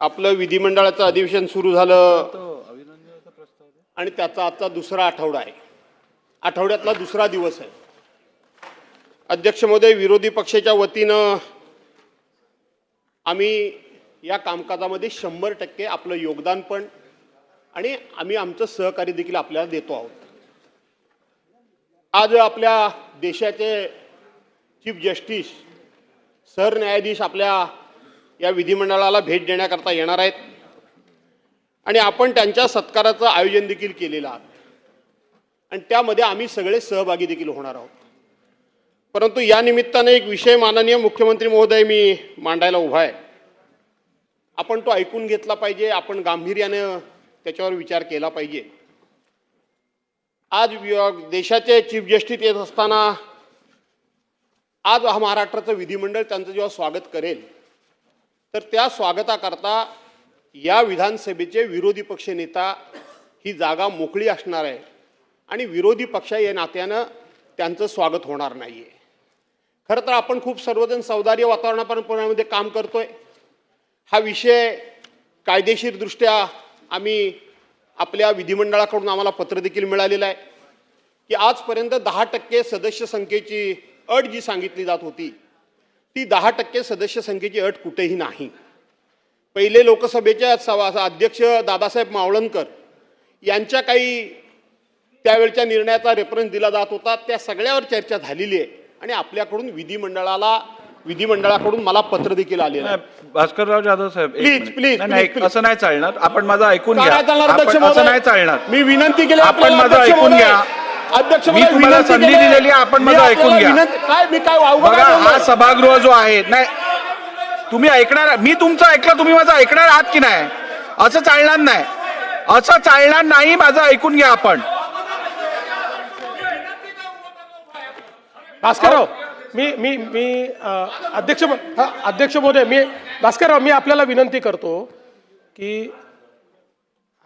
आपलं विधिमंडळाचं अधिवेशन सुरू झालं. आणि त्याचा आजचा दुसरा आठवडा आहे. आठवड्यातला दुसरा दिवस आहे. अध्यक्ष महोदय विरोधी पक्षाच्या वतीनं आम्ही या कामकाजामध्ये शंभर टक्के आपलं योगदान पण आणि आम्ही आमचं सहकार्य देखील आपल्याला देतो आहोत. आज आपल्या देशाचे चीफ जस्टिस सरन्यायाधीश आपल्या या विधिमंडळाला भेट देण्याकरता येणार आहेत. आणि आपण त्यांच्या सत्काराचं आयोजन देखील केलेलं आहे. आणि त्यामध्ये आम्ही सगळे सहभागी देखील होणार आहोत. परंतु या निमित्ताने एक विषय माननीय मुख्यमंत्री महोदय मी मांडायला उभा आहे. आपण तो ऐकून घेतला पाहिजे आपण गांभीर्यानं त्याच्यावर विचार केला पाहिजे. आज देशाचे चीफ जस्टिस येत असताना आज हा महाराष्ट्राचं विधिमंडळ त्यांचं जेव्हा स्वागत करेल तर त्या स्वागताकरता या विधानसभेचे विरोधी पक्ष नेता ही जागा मोकळी असणार आहे. आणि विरोधी पक्ष या नात्यानं त्यांचं स्वागत होणार नाही आहे खरं तर आपण खूप सर्वजण सौदार्य वातावरणापर्यंत काम करतो आहे हा विषय कायदेशीरदृष्ट्या आम्ही आपल्या विधिमंडळाकडून आम्हाला पत्र देखील मिळालेलं आहे. की आजपर्यंत दहा टक्के सदस्य संख्येची अट जी सांगितली जात होती ती दहा टक्के सदस्य संख्येची अट कुठेही नाही पहिले लोकसभेच्या सभा अध्यक्ष दादासाहेब मावळणकर यांच्या काही त्यावेळच्या निर्णयाचा रेफरन्स दिला जात होता त्या सगळ्यावर चर्चा झालेली आहे आणि आपल्याकडून विधिमंडळाला विधिमंडळाकडून मला पत्र देखील आलेलं आहे नाही, भास्करराव जाधव साहेब please, please. असं नाही चालणार आपण माझं ऐकून घ्या असं? नाही चालणार मी विनंती केली आपण माझं ऐकून. घ्या. अध्यक्ष मी तुम्हाला संधी. दिलेली आपण माझं ऐकून घ्या. काय मी काय बघा हा? सभागृह जो आहे नाही तुम्ही ऐकणार मी तुमचं ऐकलं तुम्ही माझं ऐकणार आहात की नाही असं चालणार नाही असं चालणार नाही माझं ऐकून घ्या आपण भास्करराव मी मी मी अध्यक्ष अध्यक्ष महोदय मी भास्करराव मी आपल्याला विनंती करतो की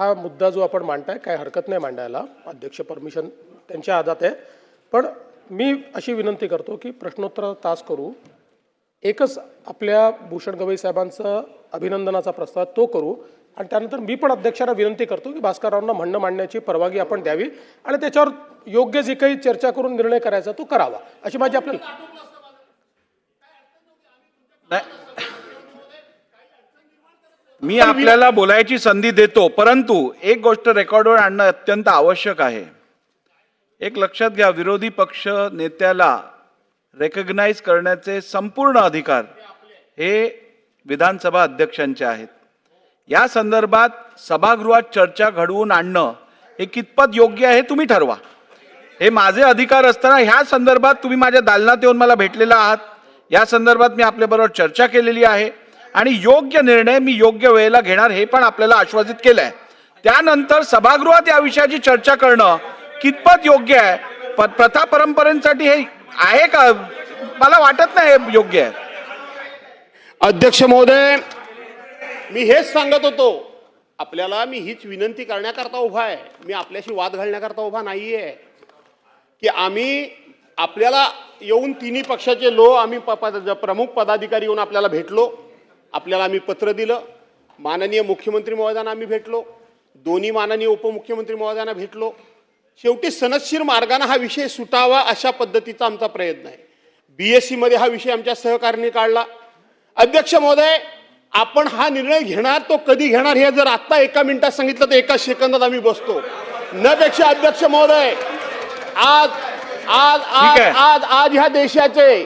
हा मुद्दा जो आपण मांडताय काय हरकत नाही मांडायला. अध्यक्ष परमिशन त्यांच्या हातात आहे. पण मी अशी विनंती करतो की प्रश्नोत्तर तास करू. एकच आपल्या भूषण गवई साहेबांचं अभिनंदनाचा प्रस्ताव तो करू. आणि त्यानंतर मी पण अध्यक्षांना विनंती करतो की भास्कररावांना म्हणणं मांडण्याची परवानगी आपण द्यावी आणि त्याच्यावर योग्य जी काही चर्चा करून निर्णय करायचा तो करावा. अशी माझी आपल्याला मी आपल्याला बोलायची संधी देतो परंतु एक गोष्ट रेकॉर्डवर आणणं अत्यंत आवश्यक आहे. एक लक्षात घ्या विरोधी पक्ष नेत्याला रेकग्नाइज करण्याचे संपूर्ण अधिकार हे विधानसभा अध्यक्षांचे आहेत. या संदर्भात सभागृहात चर्चा घडवून आणणं हे कितपत योग्य आहे तुम्ही ठरवा. हे माझे अधिकार असताना ह्या संदर्भात तुम्ही माझ्या दालनात येऊन मला भेटलेला आहात. या संदर्भात मी आपल्याबरोबर चर्चा केलेली आहे. आणि योग्य निर्णय मी योग्य वेळेला घेणार हे पण आपल्याला आश्वासित केलं आहे त्यानंतर सभागृहात या विषयाची चर्चा करणं कितपत योग्य आहे? प- प्रथा परंपरेसाठी हे आहे का? मला वाटत नाही हे योग्य आहे. अध्यक्ष महोदय मी हेच सांगत होतो. आपल्याला मी हीच विनंती करण्याकरता उभा आहे. मी आपल्याशी वाद घालण्याकरता उभा नाहीये. की आम्ही आपल्याला येऊन तिन्ही पक्षाचे लो आम्ही प- प- प्रमुख पदाधिकारी येऊन आपल्याला भेटलो. आपल्याला आम्ही पत्र दिलं. माननीय मुख्यमंत्री महोदयांना आम्ही भेटलो. दोन्ही माननीय उपमुख्यमंत्री महोदयांना भेटलो. शेवटी सनदशीर मार्गाने हा विषय सुटावा अशा पद्धतीचा आमचा प्रयत्न आहे. बी एसमध्ये हा विषय आमच्या सहकार्याने काढला. अध्यक्ष महोदय आपण हा निर्णय घेणार तो कधी घेणार हे जर आत्ता एका मिनिटात सांगितलं तर एका सेकंदात आम्ही बसतो. न पेक्षा अध्यक्ष महोदय आज आज आज. आज आज ह्या देशाचे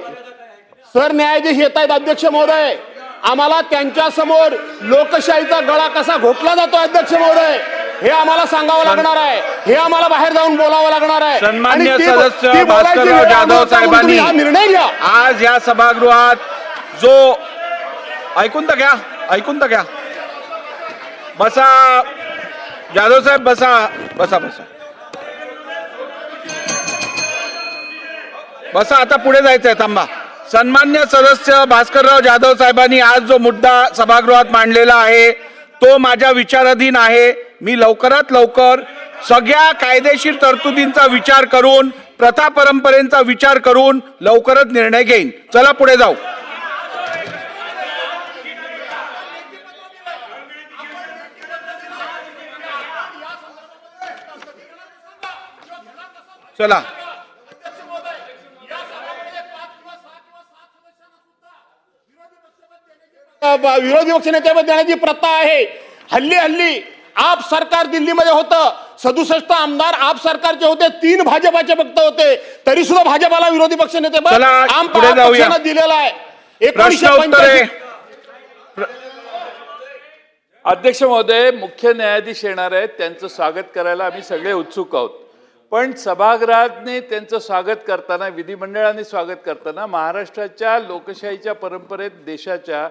सरन्यायाधीश येत आहेत अध्यक्ष महोदय. आम्हाला त्यांच्यासमोर लोकशाहीचा गळा कसा घोटला जातो अध्यक्ष महोदय? हे आम्हाला सांगावं लागणार आहे. हे आम्हाला बाहेर जाऊन बोलावं लागणार आहे. सन्मान्य सदस्य भास्करराव जाधव साहेबांनी निर्णय घ्या. आज या सभागृहात जो ऐकून तर घ्या ऐकून तर घ्या. बसा. जाधव साहेब बसा. बसा बसा. बसा आता पुढे जायचंय थांबा. सन्मान्य सदस्य भास्करराव जाधव साहेबांनी आज जो मुद्दा सभागृहात मांडलेला आहे तो माझ्या विचाराधीन आहे. मी लवकरात लवकर सगळ्या कायदेशीर तरतुदींचा विचार करून प्रथा परंपरेचा विचार करून लवकरच निर्णय घेईन. चला पुढे जाऊ. चला. विरोधी पक्ष नेत्यामध्ये देण्याची प्रथा आहे. हल्ली हल्ली आप सरकार दिल्लीमध्ये होतं. सदुसष्ट आमदार आप सरकारचे होते. तीन भाजपाचे फक्त होते. तरी सुद्धा भाजपाला विरोधी पक्ष नेते आम. पक्षानं दिलेला आहे. पंच्याऐंशी अध्यक्ष महोदय मुख्य न्यायाधीश येणार आहेत. त्यांचं स्वागत करायला आम्ही सगळे उत्सुक आहोत. पण सभागृहाने त्यांचं स्वागत करताना विधिमंडळाने स्वागत करताना महाराष्ट्राच्या लोकशाहीच्या परंपरेत देशाच्या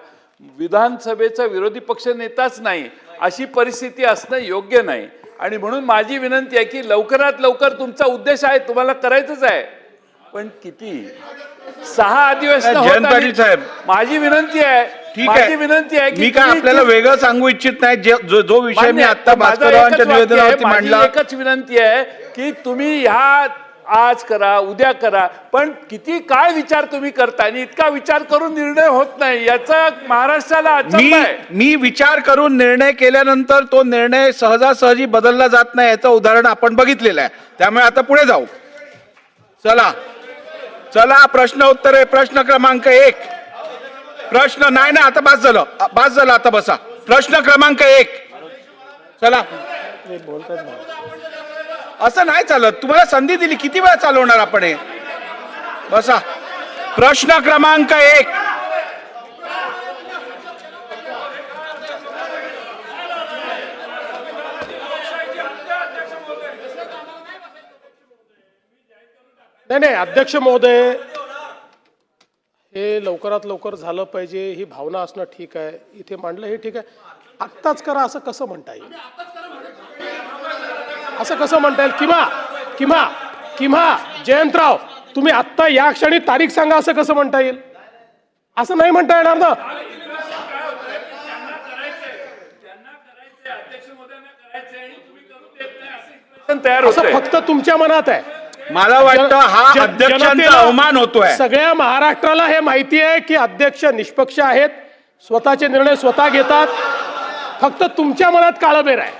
विधानसभेचा विरोधी पक्ष नेताच नाही अशी परिस्थिती असणं योग्य नाही. आणि म्हणून माझी विनंती आहे की लवकरात लवकर तुमचा उद्देश आहे तुम्हाला करायचंच आहे. पण किती? सहा अधिवेशन साहेब. माझी विनंती आहे ठीक आहे. विनंती आहे की मी काय आपल्याला वेगळं सांगू इच्छित नाही जे- जो विषय मी. आता निवेदनावरती मांडला. एकच विनंती आहे की तुम्ही ह्या आज करा उद्या करा पण किती काय विचार तुम्ही करता आणि इतका विचार करून निर्णय होत नाही याचा महाराष्ट्राला मी अचंबा आहे. मी विचार करून निर्णय केल्यानंतर तो निर्णय सहजासहजी बदलला जात नाही याचं उदाहरण आपण बघितलेलं आहे. त्यामुळे आता पुढे जाऊ. चला. चला प्रश्न उत्तरे प्रश्न क्रमांक एक. प्रश्न नाही ना आता बास झालं. बास झालं आता बसा. प्रश्न क्रमांक एक. चला. असं नाही चालत. तुम्हाला संधी दिली किती वेळा चालवणार आपण हे? बसा. प्रश्न क्रमांक एक. नाही नाही अध्यक्ष महोदय हे लवकरात लवकर झालं पाहिजे ही भावना असणं ठीक आहे. इथे मांडलं हे ठीक आहे. आत्ताच करा असं कसं म्हणता येईल? असं कसं म्हणता येईल? किंवा किंवा किंवा जयंतराव तुम्ही आत्ता या क्षणी तारीख सांगा असं कसं म्हणता येईल? असं नाही म्हणता येणार ना? तयार असं फक्त तुमच्या मनात आहे. मला वाटतं हा अध्यक्षांचा अवमान होतोय. सगळ्या महाराष्ट्राला हे माहिती आहे की अध्यक्ष निष्पक्ष आहेत. स्वतःचे निर्णय स्वतः घेतात. फक्त तुमच्या मनात काळबेर आहे.